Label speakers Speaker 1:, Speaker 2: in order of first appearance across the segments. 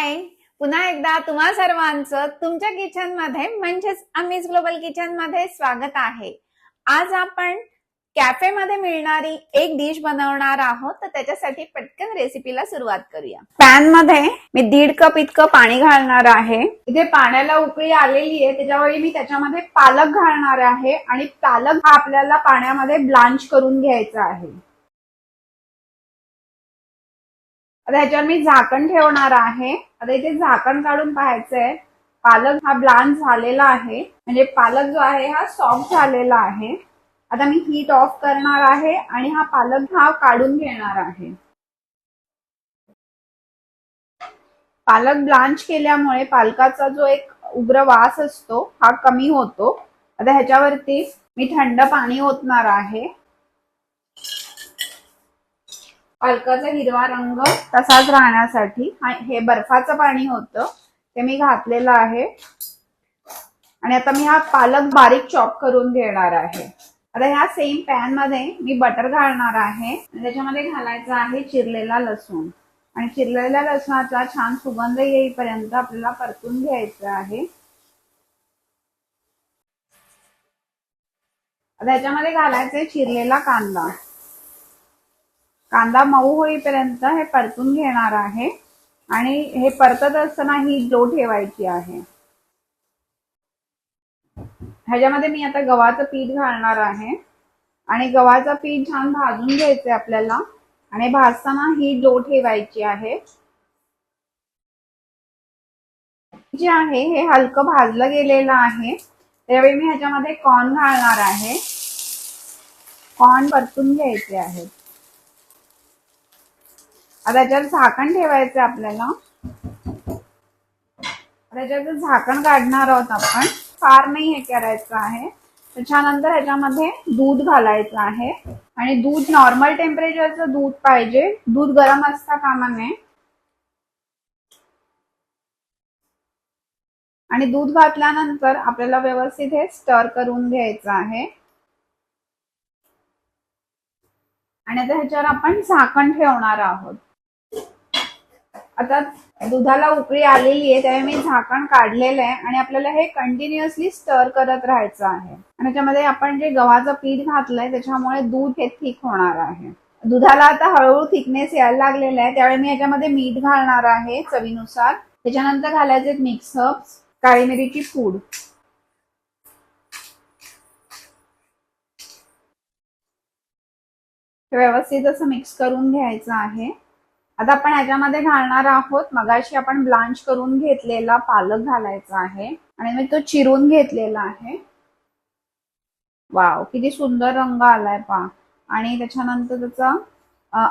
Speaker 1: हाय पुन्हा एकदा तुम्हा सर्वांचं तुमच्या किचनमध्ये म्हणजेच अमीज ग्लोबल किचनमध्ये स्वागत आहे. आज आपण कॅफे मध्ये मिळणारी एक डिश बनवणार आहोत तर त्याच्यासाठी पटकन रेसिपीला सुरुवात करूया. पॅनमध्ये मी दीड कप इतकं पाणी घालणार आहे. इथे पाण्याला उकळी आलेली आहे त्याच्यावेळी मी त्याच्यामध्ये पालक घालणार आहे आणि पालक हा आपल्याला पाण्यामध्ये ब्लांच करून घ्यायचा आहे. आता ह्याच्यावर मी झाकण ठेवणार आहे. आता इथे झाकण काढून पाहायचंय. पालक हा ब्लांच झालेला आहे. म्हणजे पालक जो आहे हा सॉफ्ट झालेला आहे. आता मी हीट ऑफ करणार आहे आणि हा पालक हा काढून घेणार आहे. पालक ब्लांच केल्यामुळे पालकाचा जो एक उग्र वास असतो हा कमी होतो. आता ह्याच्यावरती मी थंड पाणी ओतणार आहे. पालकाचा हिरवा रंग तसाच राहण्यासाठी हे बर्फाचं पाणी होतं. ते मी घातलेलं आहे. आणि आता मी हा पालक बारीक चॉप करून घेणार आहे. आता ह्या सेम पॅनमध्ये मी बटर घालणार आहे. त्याच्यामध्ये घालायचं आहे चिरलेला लसूण. आणि चिरलेल्या लसणाचा छान सुगंध येईपर्यंत आपल्याला परतून घ्यायचं आहे. आता ह्याच्यामध्ये घालायचंय चिरलेला कांदा. कांदा मऊ होईपर्यंत हे परतून घेणार आहे. आणि हे परतत असताना ही डो ठेवायची आहे. ह्याच्यामध्ये मी आता गव्हाचं पीठ घालणार आहे. आणि गव्हाचं पीठ छान भाजून घ्यायचंय आपल्याला. आणि भाजताना ही डो ठेवायची आहे. जे आहे हे हलकं भाजलं गेलेलं आहे. त्यावेळी मी ह्याच्यामध्ये कॉर्न घालणार आहे. कॉर्न परतून घ्यायचे आहेत. आता याच्यावर झाकण ठेवायचं आपल्याला. त्याच्यात झाकण काढणार आहोत आपण फार नाही हे करायचं आहे. त्याच्यानंतर ह्याच्यामध्ये दूध घालायचं आहे. आणि दूध नॉर्मल टेम्परेचरचं दूध पाहिजे. दूध गरम असता कामा नये. आणि दूध घातल्यानंतर आपल्याला व्यवस्थित हे स्टर करून घ्यायचं आहे. आणि आता ह्याच्यावर आपण झाकण ठेवणार आहोत. आता दुधाला उकळी आलेली आहे त्यावेळी मी झाकण काढलेलं आहे आणि आपल्याला हे कंटिन्युअसली स्टर करत राहायचं आहे. आणि त्याच्यामध्ये आपण जे गव्हाचं पीठ घातलंय त्याच्यामुळे दूध हे थिक होणार आहे. दुधाला आता हळूहळू थिकनेस यायला लागलेला आहे त्यावेळी मी याच्यामध्ये मीठ घालणार आहे चवीनुसार. त्याच्यानंतर घालायचे मिक्स हर्ब्स काळी मिरीची पूड. व्यवस्थित असं मिक्स करून घ्यायचं आहे. आता आपण ह्याच्यामध्ये घालणार आहोत मगाशी आपण ब्लांच करून घेतलेला पालक घालायचा आहे आणि मी तो चिरून घेतलेला आहे. वाव किती सुंदर रंग आलाय पा. आणि त्याच्यानंतर त्याचा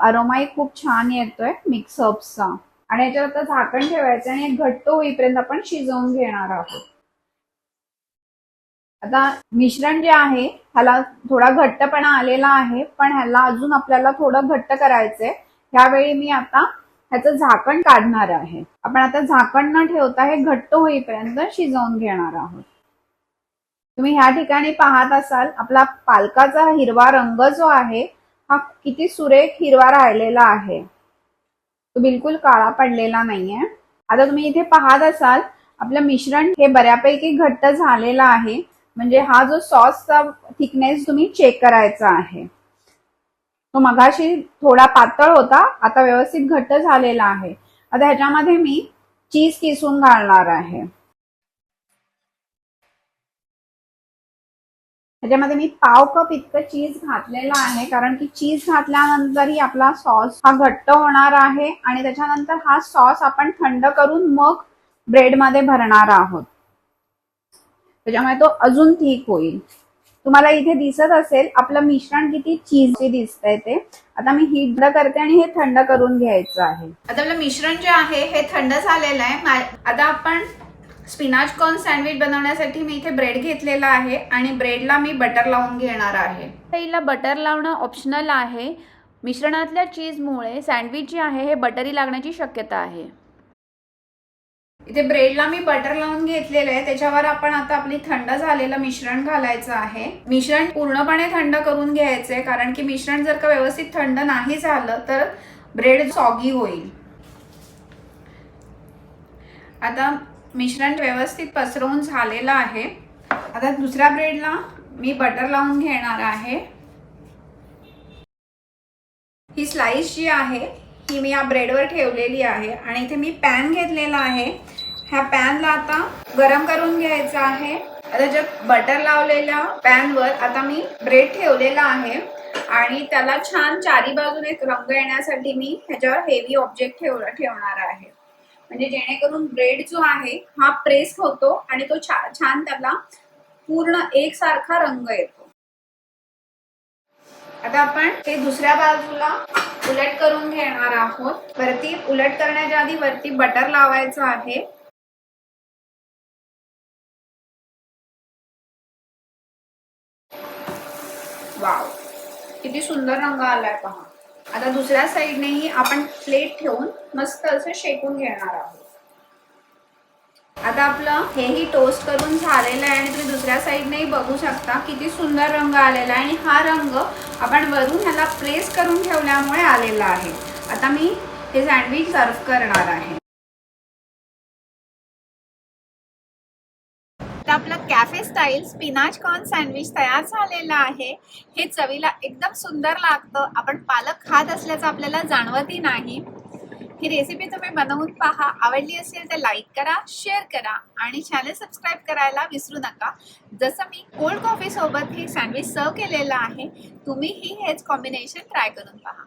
Speaker 1: अरोमाही खूप छान येतोय मिक्सअपचा आणि याच्यावर आता झाकण ठेवायचं आणि घट्ट होईपर्यंत आपण शिजवून घेणार आहोत. आता मिश्रण जे आहे ह्याला थोडा घट्टपणा आलेला आहे पण ह्याला अजून आपल्याला थोडं घट्ट करायचंय. ह्यावेळी मी आता ह्याचं झाकण काढणार आहे. आपण आता झाकण न ठेवता हे घट्ट होईपर्यंत शिजवून घेणार आहोत. तुम्ही ह्या ठिकाणी पाहत असाल आपला पालकाचा हिरवा रंग जो आहे हा किती सुरेख हिरवा राहिलेला आहे. तो बिलकुल काळा पडलेला नाहीये. आता तुम्ही इथे पाहत असाल आपलं मिश्रण हे बऱ्यापैकी घट्ट झालेलं आहे. म्हणजे हा जो सॉसचा थिकनेस तुम्ही चेक करायचा आहे. तो मगाशी थोडा पातळ होता आता व्यवस्थित घट्ट झालेला आहे. आता ह्याच्यामध्ये मी चीज किसून घालणार आहे. ह्याच्यामध्ये मी पाव कप इतकं चीज घातलेलं आहे कारण की चीज घातल्यानंतरही आपला सॉस हा घट्ट होणार आहे आणि त्याच्यानंतर हा सॉस आपण थंड करून मग ब्रेडमध्ये भरणार आहोत. त्याच्यामुळे तो अजून ठीक होईल. तुम्हाला इथे दिसत असेल आपलं मिश्रण किती चीजी दिसतंय ते. आता मी हीट करते आणि हे थंड करून घ्यायचं आहे. आता आपलं मिश्रण जे आहे हे थंड झालेलं आहे. आता आपण स्पिनाच कॉर्न सँडविच बनवण्यासाठी मी इथे ब्रेड घेतलेला आहे आणि ब्रेडला मी बटर लावून घेणार आहे.
Speaker 2: हिला बटर लावणं ऑप्शनल आहे. मिश्रणातल्या चीजमुळे सँडविच जे आहे हे बटरी लागण्याची शक्यता आहे.
Speaker 1: इथे ब्रेडला मी बटर लावून घेतलेलं आहे. त्याच्यावर आपण आता आपली थंड झालेलं मिश्रण घालायचं आहे. मिश्रण पूर्णपणे थंड करून घ्यायचंय कारण की मिश्रण जर का व्यवस्थित थंड नाही झालं तर ब्रेड सॉगी होईल. आता मिश्रण व्यवस्थित पसरवून झालेलं आहे. आता दुसऱ्या ब्रेडला मी बटर लावून घेणार आहे. ही स्लाइस जी आहे ती मी या ब्रेडवर ठेवलेली आहे आणि इथे मी पॅन घेतलेला आहे. ह्या पॅनला आता गरम करून घ्यायचं आहे. आता ज्या बटर लावलेल्या पॅनवर आता मी ब्रेड ठेवलेला आहे आणि त्याला छान चारी बाजूने रंग येण्यासाठी मी ह्याच्यावर हेवी ऑब्जेक्ट ठेव ठेवणार आहे. म्हणजे जेणेकरून ब्रेड जो आहे हा प्रेस होतो आणि तो छा छान त्याला पूर्ण एकसारखा रंग येतो. आता आपण ते दुसऱ्या बाजूला उलट करून घेणार आहोत. वरती उलट करण्याच्या आधी वरती बटर लावायचं आहे. वाव. किती सुंदर रंग आलाय पहा. आता दुसऱ्या साईडनेही आपण प्लेट ठेवून मस्त असं शेकून घेणार आहोत. आता आपलं हेही टोस्ट करून झालेलं आहे आणि तुम्ही दुसऱ्या साईडनेही बघू शकता. किती सुंदर रंग आलेला आहे आणि हा रंग आपण वरून ह्याला प्रेस करून ठेवल्यामुळे आलेला आहे. आता मी हे सँडविच सर्व करणार आहे.
Speaker 3: तर आपलं cafe style spinach corn sandwich तयार झालेलं आहे. हे चवीला एकदम सुंदर लागतं. आपण पालक खात असल्याचं आपल्याला जाणवतही नाही. ही रेसिपी तुम्ही बनवून पहा. आवडली असेल तर लाईक करा शेअर करा आणि चॅनल सबस्क्राईब करायला विसरू नका. जसं मी कोल्ड कॉफी सोबत हे सँडविच सर्व केलेलं आहे तुम्हीही हेच कॉम्बिनेशन ट्राय करून पहा.